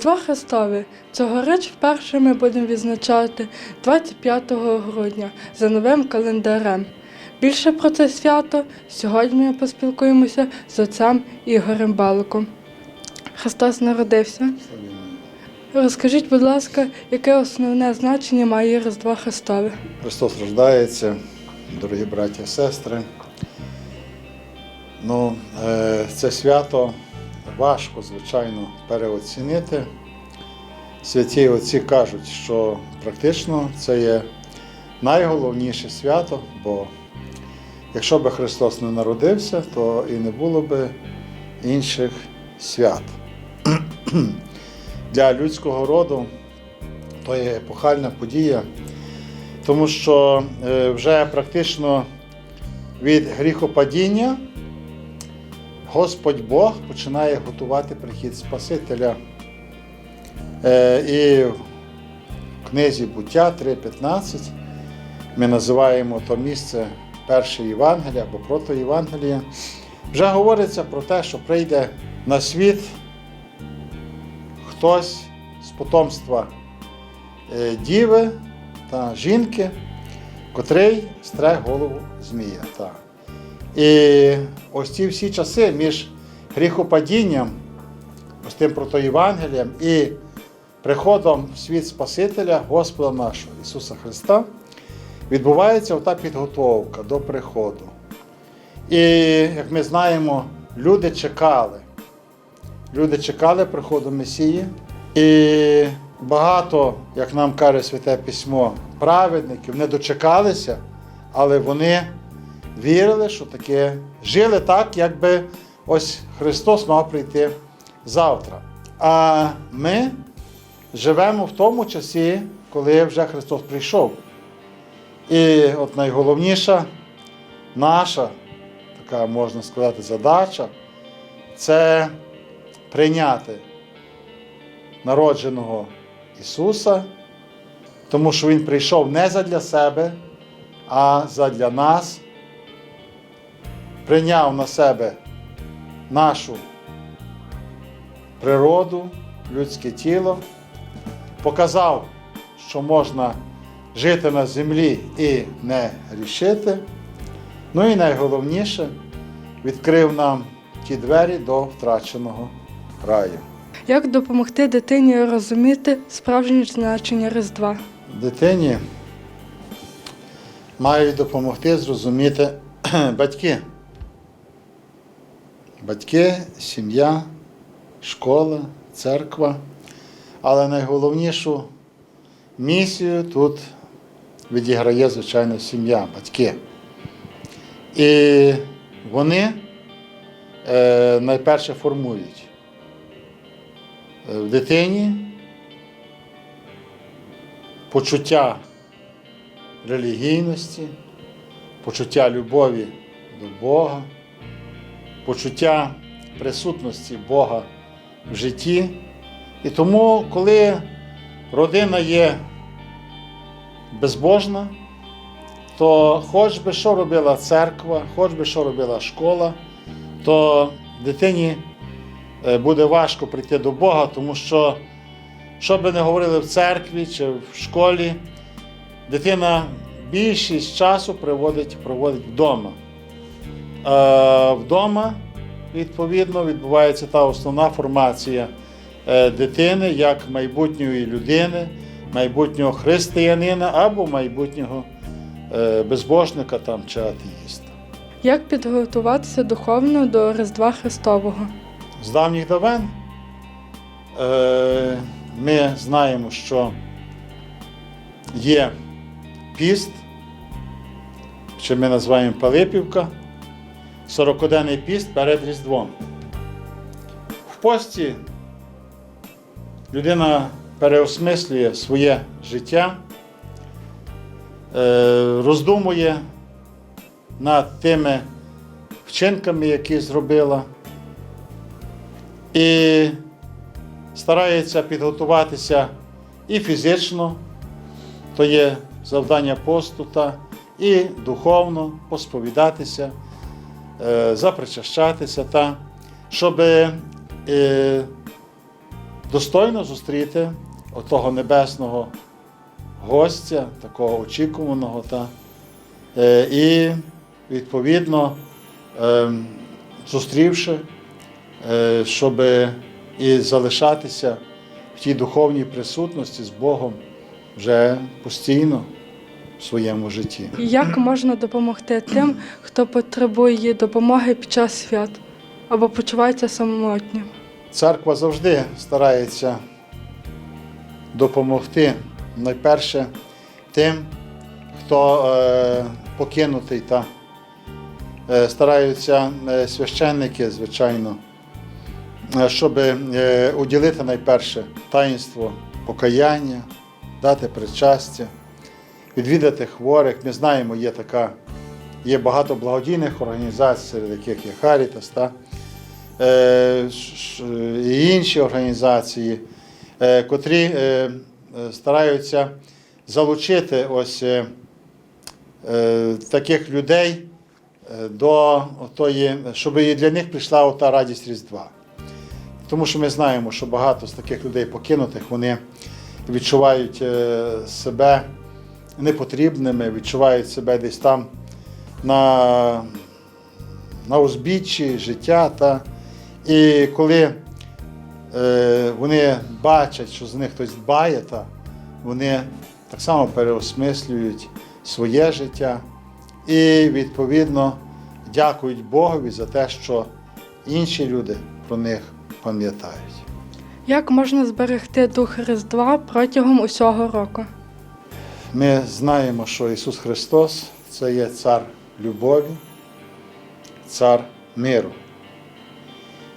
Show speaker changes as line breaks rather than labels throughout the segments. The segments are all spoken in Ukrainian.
Різдва Христові цьогоріч вперше ми будемо відзначати 25 грудня за новим календарем. Більше про це свято сьогодні ми поспілкуємося з отцем Ігорем Баликом. Христос народився. Розкажіть, будь ласка, яке основне значення має Різдво Христове?
Христос рождається, дорогі браті і сестри. Ну, е, це свято важко, звичайно, переоцінити. Святі отці кажуть, що практично це є найголовніше свято, бо якщо би Христос не народився, то і не було би інших свят. Для людського роду то є епохальна подія, тому що е, вже практично від гріхопадіння Господь Бог починає готувати прихід Спасителя. Е, І в книзі буття 3.15 ми називаємо то місце перше Євангелія або протоєвангелія. Вже говориться про те, що прийде на світ хтось з потомства е, діви та жінки, котрий стре голову Змія. І ось ці всі часи між гріхопадінням, ось тим протоєвангелієм і приходом в світ Спасителя Господа нашого Ісуса Христа відбувається ота підготовка до приходу. І, як ми знаємо, люди чекали. Люди чекали приходу Месії. І багато, як нам каже Святе Письмо, праведників не дочекалися, але вони вірили, що таке жили так, якби ось Христос мав прийти завтра. А ми живемо в тому часі, коли вже Христос прийшов. І от найголовніша наша, така можна сказати, задача це прийняти народженого Ісуса, тому що Він прийшов не задля себе, а задля нас, прийняв на себе нашу природу, людське тіло, показав, що можна жити на землі і не грішити. Ну і найголовніше, відкрив нам ті двері до втраченого раю.
Як допомогти дитині розуміти справжнє значення Різдва?
Дитині мають допомогти зрозуміти батьки. Батьки, сім'я, школа, церква. Але найголовнішу місію тут відіграє, звичайно, сім'я, батьки. І вони е, найперше формують е, в дитині почуття релігійності, почуття любові до Бога, почуття присутності Бога в житті. І тому, коли родина є безбожна, то хоч би що робила церква, хоч би що робила школа, то дитині е, буде важко прийти до Бога, тому що, що би не говорили в церкві чи в школі, дитина більшість часу проводить, проводить вдома. Е, вдома, відповідно, відбувається та основна формація е, дитини як майбутньої людини, майбутнього християнина або майбутнього е, безбожника там, чи атеїста.
Як підготуватися духовно до Різдва Христового?
З давніх давен ми знаємо, що є піст, що ми називаємо Пилипівка, 40-денний піст перед Різдвом. В пості людина переосмислює своє життя, е, роздумує над тими вчинками, які зробила, і старається підготуватися і фізично, то є завдання посту, та, і духовно посповідатися, запричащатися, та, щоб е, достойно зустріти отого небесного гостя, такого очікуваного. Та, е, і відповідно, е, зустрівши, е, щоб і залишатися в тій духовній присутності з Богом вже постійно в своєму житті.
Як можна допомогти тим, хто потребує допомоги під час свят або почувається самотнім?
Церква завжди старається допомогти найперше тим, хто е, покинутий та е, стараються е, священники, звичайно, е, щоб е, уділити найперше таїнство покаяння, дати причастя, відвідати хворих. Ми знаємо, є така, є багато благодійних організацій, серед яких є Харітас. Та? е, і інші організації, е, котрі е, стараються залучити ось таких людей до тої, щоб і для них прийшла ота радість Різдва. Тому що ми знаємо, що багато з таких людей покинутих вони відчувають себе непотрібними, відчувають себе десь там на на узбіччі життя. Та, і коли е, вони бачать, що з них хтось дбає, та, вони так само переосмислюють своє життя і, відповідно, дякують Богові за те, що інші люди про них пам'ятають.
Як можна зберегти дух Різдва протягом усього року?
Ми знаємо, що Ісус Христос це є цар любові, цар миру.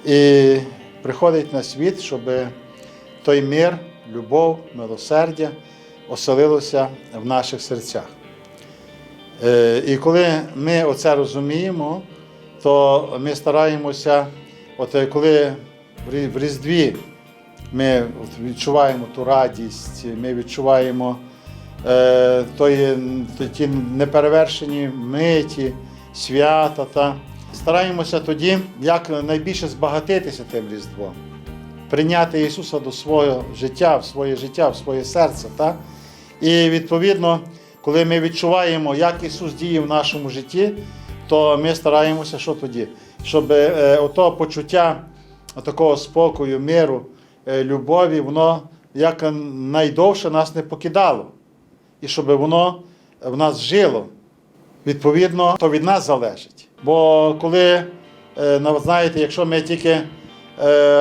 І приходить на світ, щоб той мир, любов, милосердя оселилося в наших серцях. Е, І коли ми оце розуміємо, то ми стараємося, от е, коли в Різдві ми відчуваємо ту радість, ми відчуваємо е, тої, ті неперевершені миті, свята. Та. Стараємося тоді як найбільше збагатитися тим Різдвом, прийняти Ісуса до свого життя, в своє життя, в своє серце. Та? І відповідно, коли ми відчуваємо, як Ісус діє в нашому житті, то ми стараємося, що тоді? Щоб е, ото почуття такого спокою, миру, е, любові, воно як найдовше нас не покидало. І щоб воно в нас жило. Відповідно, то від нас залежить. Бо коли, е, знаєте, якщо ми тільки е,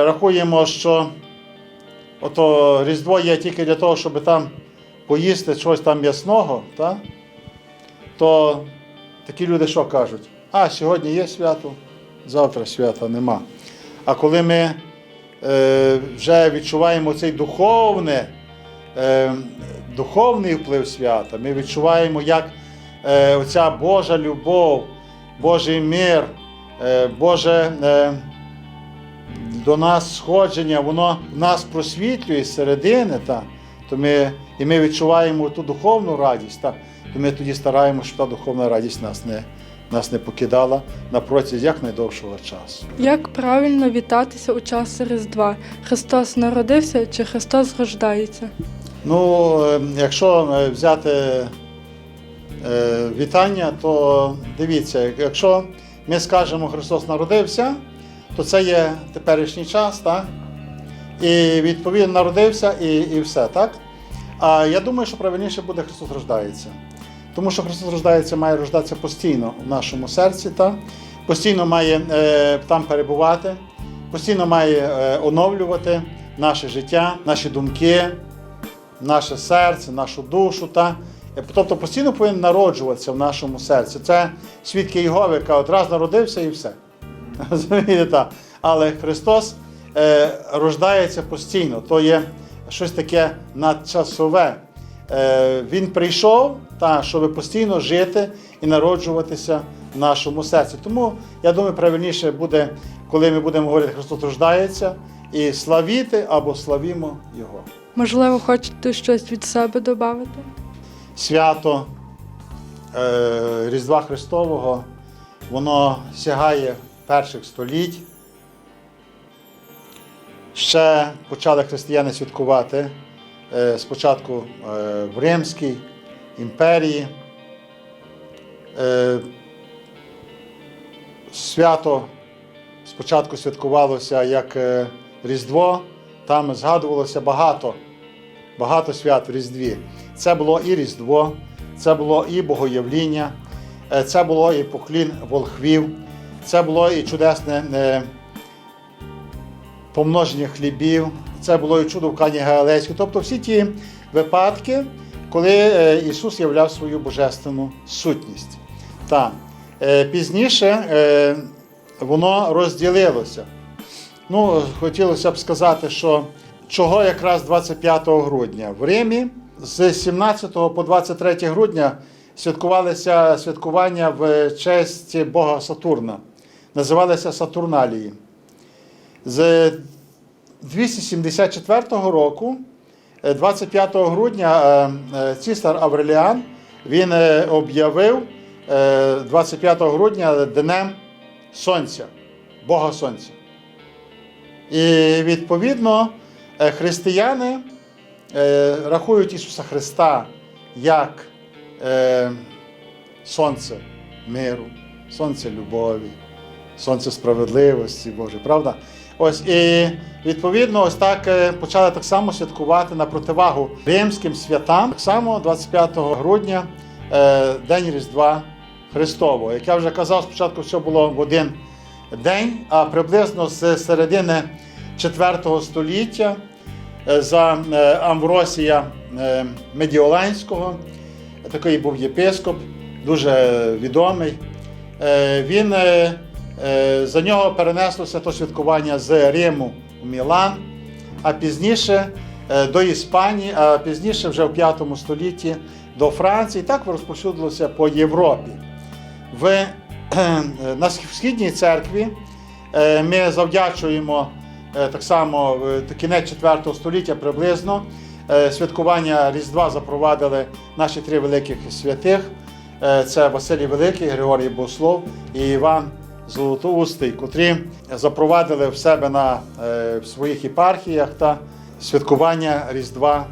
рахуємо, що ото Різдво є тільки для того, щоб там поїсти щось там м'ясного, та? то такі люди що кажуть? А, сьогодні є свято, завтра свята нема. А коли ми е, вже відчуваємо цей духовне, духовний вплив свята, ми відчуваємо, як е, оця Божа любов, Божий мир, е, Боже е, до нас сходження, воно нас просвітлює з середини, та, то ми, і ми відчуваємо ту духовну радість, та, то ми тоді стараємося, щоб та духовна радість нас не, нас не покидала на протязі якнайдовшого часу.
Як правильно вітатися у час Різдва? Христос народився чи Христос рождається?
Ну, е, якщо е, взяти е, вітання, то дивіться, якщо ми скажемо Христос народився, то це є теперішній час, так? І відповідно народився і, і все, так? А я думаю, що правильніше буде Христос рождається. Тому що Христос рождається, має рождатися постійно в нашому серці, так? постійно має е, там перебувати, постійно має е, оновлювати наше життя, наші думки, наше серце, нашу душу. Та? Е, Тобто постійно повинен народжуватися в нашому серці. Це свідки Єгови, яка одразу народився і все. Розумієте. Але Христос е, рождається постійно, то є щось таке надчасове. Е, він прийшов, та, щоб постійно жити і народжуватися в нашому серці. Тому я думаю, правильніше буде, коли ми будемо говорити, Христос рождається, і славіти або славімо Його.
Можливо, хочете щось від себе додати?
свято е, Різдва Христового, воно сягає перших століть. ще почали християни святкувати е, спочатку е, в Римській імперії. Е, Свято спочатку святкувалося як е, Різдво, там згадувалося багато, багато свят в Різдві. Це було і Різдво, це було і Богоявління, е, це було і поклін волхвів, це було і чудесне е, помноження хлібів, це було і чудо в Кані Галилейській. Тобто всі ті випадки, коли е, Ісус являв свою божественну сутність. Та, пізніше воно розділилося. Ну, хотілося б сказати, що чого якраз 25 грудня в Римі з 17 по 23 грудня святкувалися святкування в честь Бога Сатурна. Називалися Сатурналії. З 274 року, е, 25 грудня, е, е, цісар Авреліан він е, об'явив е, 25 грудня днем Сонця, Бога Сонця. І відповідно е, християни е, рахують Ісуса Христа як е, сонце миру, сонце любові, сонце справедливості, Боже, правда? Ось і відповідно, ось так почали так само святкувати на противагу римським святам. Так само 25 грудня, День Різдва Христового. Як я вже казав, спочатку все було в один день, а приблизно з середини 4 століття е, за е, Амвросія е, Медіоланського, такий був єпископ, дуже відомий. Він за нього перенеслося то святкування з Риму в Мілан, а пізніше до Іспанії, а пізніше вже в 5 столітті до Франції. Так розповсюдилося по Європі. В, на Східній церкві е, ми завдячуємо е, так само кінець 4 століття приблизно. е, Святкування Різдва запровадили наші три великих святих. Е, Це Василій Великий, Григорій Богослов і Іван Золотоустий, котрі запровадили в себе на е, в своїх єпархіях та святкування Різдва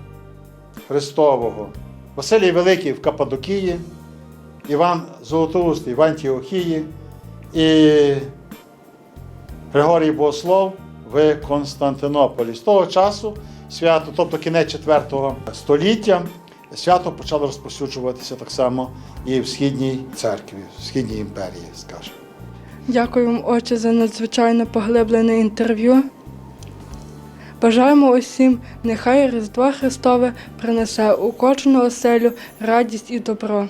Христового. Василій Великий в Каппадокії, Іван Золотоустий в Антіохії і Григорій Богослов в Константинополі. З того часу свято, тобто кінець 4 століття, свято почало розповсюджуватися так само і в Східній церкві, в Східній імперії, скажімо.
Дякую вам, отче, за надзвичайно поглиблене інтерв'ю. Бажаємо усім, нехай Різдво Христове принесе у кожну оселю радість і добро.